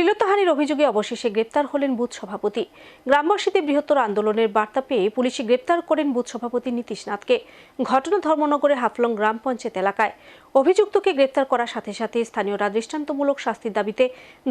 শ্লীলতাহানির অভিযোগে অবশেষে গ্রেপ্তার হলেন বুথ সভাপতি। গ্রামবাসীদের বৃহত্তর আন্দোলনের বার্তা পেয়ে পুলিশে গ্রেপ্তার করেন বুথ সভাপতি নীতিশ নাথকে। ঘটনা ধর্মনগরের হাফলং গ্রাম পঞ্চায়েত এলাকায়। অভিযুক্তকে গ্রেপ্তার করার সাথে সাথে স্থানীয়রা দৃষ্টান্তমূলক শাস্তির দাবিতে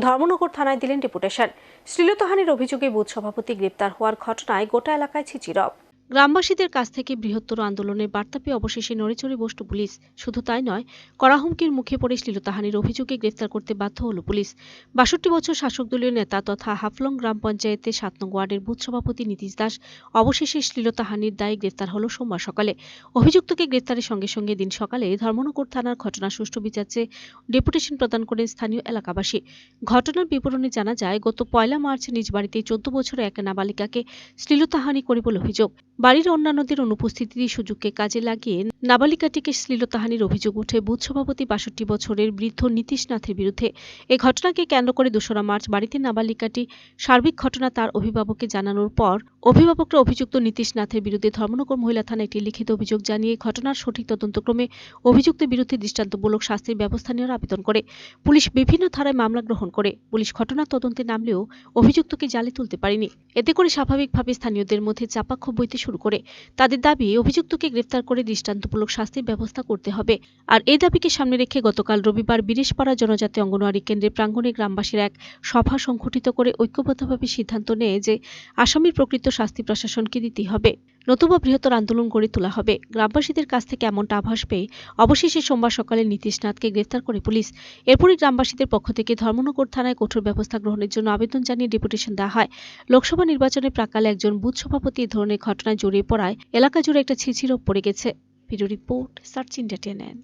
ধর্মনগর থানায় দিলেন ডেপুটেশন। শ্লীলতাহানির অভিযোগে বুথ সভাপতি গ্রেপ্তার হওয়ার ঘটনায় গোটা এলাকায় ছিচিরব গ্রামবাসীদের কাছ থেকে বৃহত্তর আন্দোলনের বার্তা পেয়ে অবশেষে নড়েচড়ে বসল পুলিশ। শুধু তাই নয় কড়া হুমকির মুখে পড়ে শ্লীলতাহানির অভিযোগে গ্রেফতার করতে বাধ্য হল পুলিশ। বাষট্টি বছর শাসক দলীয় নেতা তথা হাফলং গ্রাম পঞ্চায়েতের সাত নং ওয়ার্ডের বুথ সভাপতি নীতিশ দাস অবশেষে শ্লীলতাহানির দায়ে গ্রেফতার হল সোমবার সকালে। অভিযুক্তকে গ্রেফতারের সঙ্গে সঙ্গে দিন সকালে ধর্মনগর থানার ঘটনা সুষ্ঠু বিচার চেয়ে ডেপুটেশন প্রদান করেন স্থানীয় এলাকাবাসী। ঘটনার বিবরণে জানা যায়, গত পয়লা মার্চ নিজ বাড়িতে চোদ্দ বছরের এক নাবালিকাকে শ্লীলতাহানি করে বলে অভিযোগ। বাড়ির অন্যান্যদের অনুপস্থিতির সুযোগকে কাজে লাগিয়ে নাবালিকাটিকে শ্লীলতাহানির অভিযোগ উঠে বুথ সভাপতি বাষট্টি বছরের বৃদ্ধ নীতিশ নাথের বিরুদ্ধে এই ঘটনাকে কেন্দ্র করে দোসরা মার্চ বাড়িতে নাবালিকাটি সার্বিক ঘটনা তার অভিভাবককে জানানোর পর অভিভাবকরা অভিযুক্ত নীতিশনাথের বিরুদ্ধে ধর্মনগর মহিলা থানায় একটি লিখিত অভিযোগ জানিয়ে ঘটনার সঠিক তদন্তক্রমে অভিযুক্তের বিরুদ্ধে দৃষ্টান্তমূলক শাস্তির ব্যবস্থা নেওয়ার আবেদন করে। পুলিশ বিভিন্ন ধারায় মামলা গ্রহণ করে। পুলিশ ঘটনার তদন্তে নামলেও অভিযুক্তকে জালে তুলতে পারেনি। এতে করে স্বাভাবিকভাবে স্থানীয়দের মধ্যে চাপা ক্ষোভ বইতে শুরু করে। তাদের দাবি, অভিযুক্তকে গ্রেফতার করে দৃষ্টান্তমূলক শাস্তির ব্যবস্থা করতে হবে। আর এই দাবিকে সামনে রেখে গতকাল রবিবার বিরেশপাড়া জনজাতি অঙ্গনওয়াড়ি কেন্দ্রের প্রাঙ্গণে গ্রামবাসীর এক সভা সংঘটিত করে ঐক্যবদ্ধভাবে সিদ্ধান্ত নেয় যে আসামির প্রকৃত শাস্তি প্রশাসনকে দিতেই হবে। নতুবা বৃহত্তর আন্দোলন গড়ে তোলা হবে। গ্রামবাসীদের কাছ থেকে এমনটা আভাস পেয়ে অবশেষে সোমবার সকালে নীতিশ নাথকে গ্রেফতার করে পুলিশ। এরপরই গ্রামবাসীদের পক্ষ থেকে ধর্মনগর থানায় কঠোর ব্যবস্থা গ্রহণের জন্য আবেদন জানিয়ে ডেপুটেশন দেওয়া হয়। লোকসভা নির্বাচনের প্রাকালে একজন বুথ সভাপতি এই ধরনের ঘটনায় জড়িয়ে পড়ায় এলাকা জুড়ে একটা ছিছিরোপ পড়ে গেছে। Video report search India টেনেন